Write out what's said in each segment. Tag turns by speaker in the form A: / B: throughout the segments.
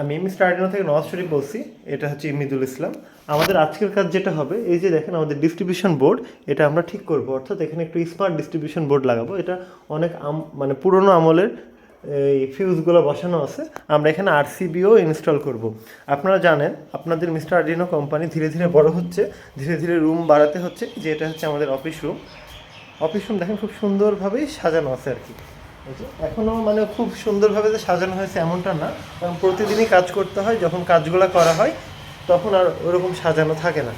A: আমি mister Arduino থেকে নওয়াজ শরীফ বলছি, এটা হচ্ছে ইমিদুল ইসলাম। আমাদের আজকের কাজ যেটা হবে, এই যে দেখেন আমাদের ডিস্ট্রিবিউশন বোর্ড এটা আমরা ঠিক করব। অর্থাৎ এখানে একটু স্মার্ট ডিস্ট্রিবিউশন বোর্ড লাগাবো। এটা অনেক মানে পুরনো আমলের, এই ফিউজগুলো বসানো আছে। আমরা এখানে আরসিবিও ইনস্টল করব। আপনারা জানেন, আপনাদের মিস্টার আর্ডিনো কোম্পানি ধীরে ধীরে বড় হচ্ছে, ধীরে ধীরে রুম বাড়াতে হচ্ছে, যে এটা হচ্ছে আমাদের অফিস রুম অফিস রুম দেখেন খুব সুন্দরভাবেই সাজানো আছে আর কি। এখনও মানে খুব সুন্দরভাবে যে সাজানো হয়েছে এমনটা না। কারণ প্রতিদিনই কাজ করতে হয়, যখন কাজগুলো করা হয়, তখন আর ওরকম সাজানো থাকে না।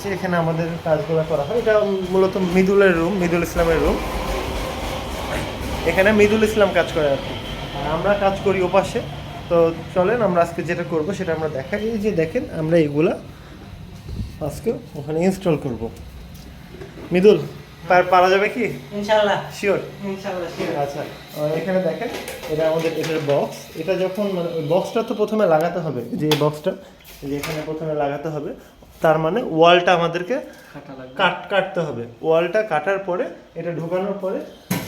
A: যে এখানে আমাদের কাজগুলো করা হয়। এটা মূলত মিদুলের রুম, মিদুল ইসলামের রুম। এখানে মিদুল ইসলাম কাজ করে আর কি। আমরা কাজ করি ওপাশে। তো চলেন, আমরা আজকে যেটা করব সেটা আমরা দেখাই। এই যে দেখেন, আমরা এগুলা আজকে ওখানে ইনস্টল করব। মিদুল পার- যাবে কি?
B: ইনশাআল্লাহ
A: শিওর
B: ইনশাআল্লাহ sure।
A: আচ্ছা এখানে দেখেন এটা আমাদের এটার বক্স এটা যখন মানে বক্সটা তো প্রথমে লাগাতে হবে যে বক্সটা যে এখানে প্রথমে লাগাতে হবে। তার মানে ওয়ালটা আমাদেরকে
B: কাট
A: কাটতে হবে। ওয়ালটা কাটার পরে এটা ঢোকানোর পরে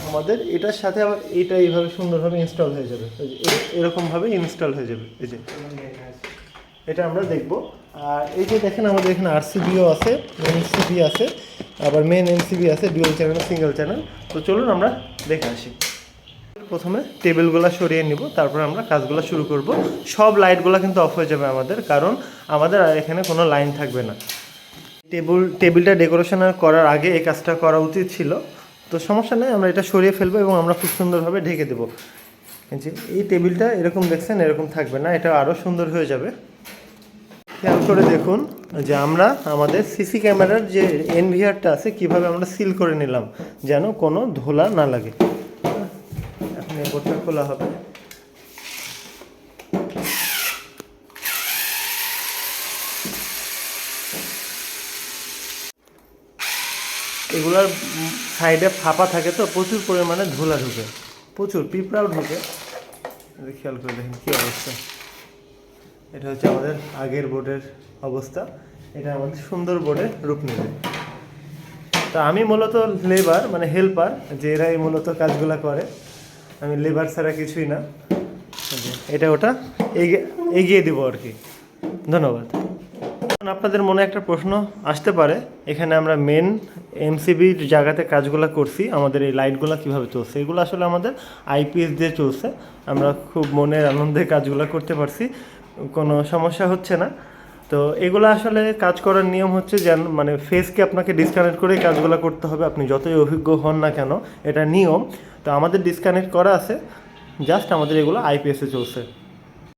A: আমাদের এটার সাথে আবার এটা এইভাবে সুন্দরভাবে ইনস্টল হয়ে যাবে। এরকমভাবে ইনস্টল হয়ে যাবে। এই যে এটা আমরা দেখব। আর এই যে দেখেন আমাদের এখানে আরসিবিও আছে এনসিবি আছে। আবার মেন এনসিবি আছে ডুয়াল চ্যানেল সিঙ্গেল চ্যানেল তো চলুন আমরা দেখে আসি। প্রথমে টেবিলগুলো সরিয়ে নিব, তারপর আমরা কাজগুলো শুরু করব। সব লাইটগুলো কিন্তু অফ হয়ে যাবে আমাদের, কারণ আমাদের আর এখানে কোনো লাইন থাকবে না। টেবিল টেবিলটা ডেকোরেশন করার আগে এই কাজটা করা উচিত ছিল। তো সমস্যা নেই, আমরা এটা সরিয়ে ফেলব এবং আমরা খুব সুন্দরভাবে ঢেকে দেবো। এই টেবিলটা এরকম দেখছেন, এরকম থাকবে না, এটা আরও সুন্দর হয়ে যাবে। খেয়াল করে দেখুন যে আমরা আমাদের সিসি ক্যামেরার যে এনভিআরটা আছে, কীভাবে আমরা সিল করে নিলাম, যেন কোনো ধোলা না লাগে। এখন এই বোর্ডটা খোলা হবে। এগুলার সাইডে ফাঁপা থাকে তো, প্রচুর পরিমাণে ধুলা ঢুকে, প্রচুর পিঁপড়াও ঢুকে। খেয়াল করে দেখেন কী অবস্থা। এটা হচ্ছে আমাদের আগের বোর্ডের অবস্থা। এটা আমাদের সুন্দর বোর্ডে রূপ নেবে। তা আমি মূলত লেবার মানে হেল্পার যে এরাই মূলত কাজগুলা করে, আমি লেবার ছাড়া কিছুই না। এটা ওটা এগিয়ে দিব আর কি। ধন্যবাদ। আপনাদের মনে একটা প্রশ্ন আসতে পারে। এখানে আমরা মেন এমসিবির জায়গাতে কাজগুলো করছি, আমাদের এই লাইটগুলো কীভাবে চলছে? এগুলো আসলে আমাদের আইপিএস দিয়ে চলছে। আমরা খুব মনের আনন্দে কাজগুলো করতে পারছি। কোনো সমস্যা হচ্ছে না। তো এগুলো আসলে কাজ করার নিয়ম হচ্ছে যেন মানে ফেসকে আপনাকে ডিসকানেক্ট করে কাজগুলো করতে হবে। আপনি যতই অভিজ্ঞ হন না কেন, এটা নিয়ম। তো আমাদের ডিসকানেক্ট করা আছে জাস্ট আমাদের এগুলো আইপিএসে চলছে।